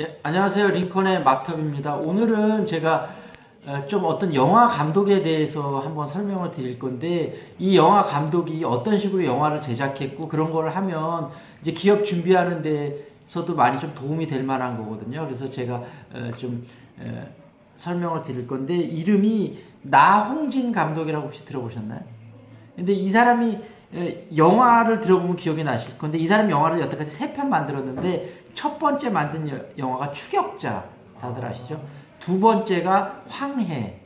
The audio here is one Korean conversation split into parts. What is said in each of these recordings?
예, 안녕하세요. 링컨의 마터입니다. 오늘은 제가 어, 좀 어떤 영화 감독에 대해서 한번 설명을 드릴 건데 이 영화 감독이 어떤 식으로 영화를 제작했고 그런 걸 하면 이제 기업 준비하는 데서도 많이 좀 도움이 될 만한 거거든요. 그래서 제가 어, 좀 어, 설명을 드릴 건데 이름이 나홍진 감독이라고 혹시 들어보셨나요? 근데 이 사람이 에, 영화를 들어보면 기억이 나실 건데 이 사람이 영화를 여태까지 세 편 만들었는데 첫 번째 만든 여- 영화가 추격자 다들 아시죠? 두 번째가 황해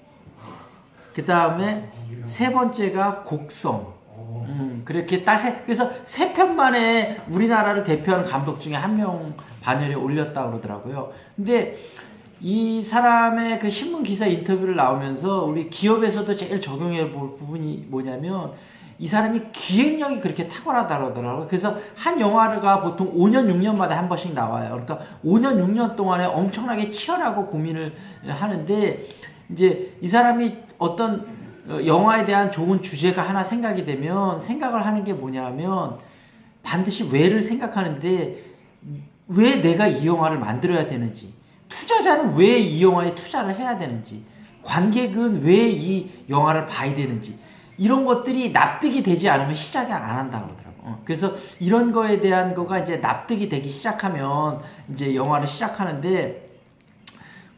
그 다음에 세 번째가 곡성 음, 그렇게 딱 세, 그래서 세 편 만에 우리나라를 대표하는 감독 중에 한 명 반열에 올렸다 그러더라고요. 근데 이 사람의 그 신문 기사 인터뷰를 나오면서 우리 기업에서도 제일 적용해 볼 부분이 뭐냐면 이 사람이 기획력이 그렇게 탁월하다 그러더라고요. 그래서 한 영화가 보통 5년, 6년마다 한 번씩 나와요. 그러니까 5년, 6년 동안에 엄청나게 치열하고 고민을 하는데 이제 이 사람이 어떤 어, 영화에 대한 좋은 주제가 하나 생각이 되면 생각을 하는 게 뭐냐면 반드시 왜를 생각하는데 왜 내가 이 영화를 만들어야 되는지 투자자는 왜 이 영화에 투자를 해야 되는지 관객은 왜 이 영화를 봐야 되는지 이런 것들이 납득이 되지 않으면 시작을 안 한다고 하더라고. 어, 그래서 이런 거에 대한 거가 이제 납득이 되기 시작하면 이제 영화를 시작하는데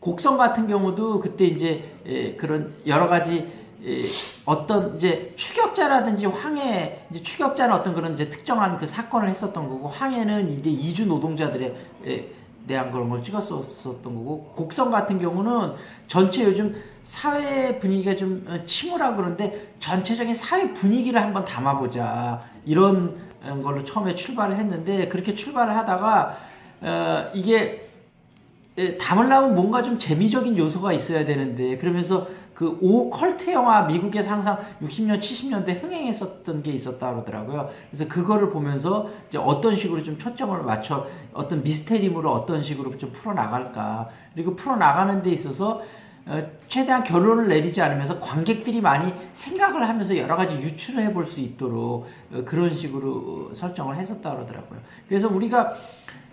곡성 같은 경우도 그때 이제 에, 그런 여러 가지 에, 어떤 이제 추격자라든지 황해 이제 추격자는 어떤 그런 이제 특정한 그 사건을 했었던 거고 황해는 이제 이주 노동자들에 에, 대한 그런 걸 찍었었던 거고 곡성 같은 경우는 전체 요즘 사회 분위기가 좀 어, 침울하고 그런데 전체적인 사회 분위기를 한번 담아보자. 이런 어, 걸로 처음에 출발을 했는데 그렇게 출발을 하다가 어, 이게 예, 담으려면 뭔가 좀 재미적인 요소가 있어야 되는데 그러면서 그 오컬트 영화 미국에서 항상 60년 70년대 흥행했었던 게 있었다 그러더라고요. 그래서 그거를 보면서 이제 어떤 식으로 좀 초점을 맞춰 어떤 미스테리물을 어떤 식으로 좀 풀어 나갈까 그리고 풀어 나가는 데 있어서 어, 최대한 결론을 내리지 않으면서 관객들이 많이 생각을 하면서 여러 가지 유추를 해볼 수 있도록 어, 그런 식으로 설정을 했었다 그러더라고요. 그래서 우리가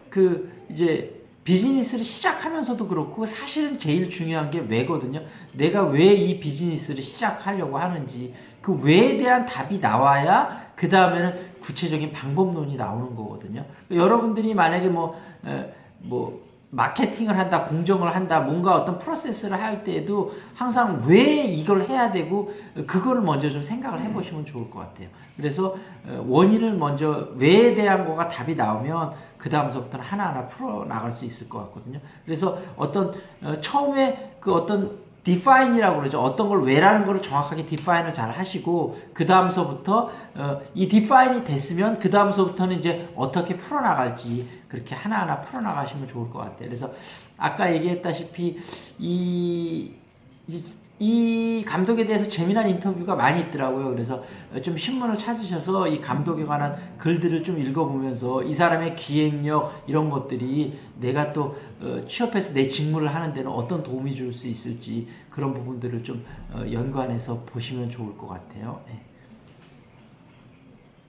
그 이제 비즈니스를 시작하면서도 그렇고 사실은 제일 중요한 게 왜거든요. 내가 왜 이 비즈니스를 시작하려고 하는지 그 왜에 대한 답이 나와야 그 다음에는 구체적인 방법론이 나오는 거거든요. 여러분들이 만약에 뭐, 에, 뭐 마케팅을 한다, 공정을 한다, 뭔가 어떤 프로세스를 할 때에도 항상 왜 이걸 해야 되고 그거를 먼저 좀 생각을 해보시면 좋을 것 같아요. 그래서 어, 원인을 먼저 왜에 대한 거가 답이 나오면 그 다음서부터는 하나하나 풀어 나갈 수 있을 것 같거든요. 그래서 어떤 어, 처음에 그 어떤 디파인이라고 그러죠. 어떤 걸 왜라는 거를 정확하게 디파인을 잘 하시고 그 다음서부터 어, 이 디파인이 됐으면 그 다음서부터는 이제 어떻게 풀어 나갈지 그렇게 하나하나 풀어 나가시면 좋을 것 같아요. 그래서 아까 얘기했다시피 이, 이, 이 감독에 대해서 재미난 인터뷰가 많이 있더라고요. 그래서 좀 신문을 찾으셔서 이 감독에 관한 글들을 좀 읽어보면서 이 사람의 기획력 이런 것들이 내가 또 어, 취업해서 내 직무를 하는 데는 어떤 도움이 줄 수 있을지 그런 부분들을 좀 어, 연관해서 보시면 좋을 것 같아요. 예.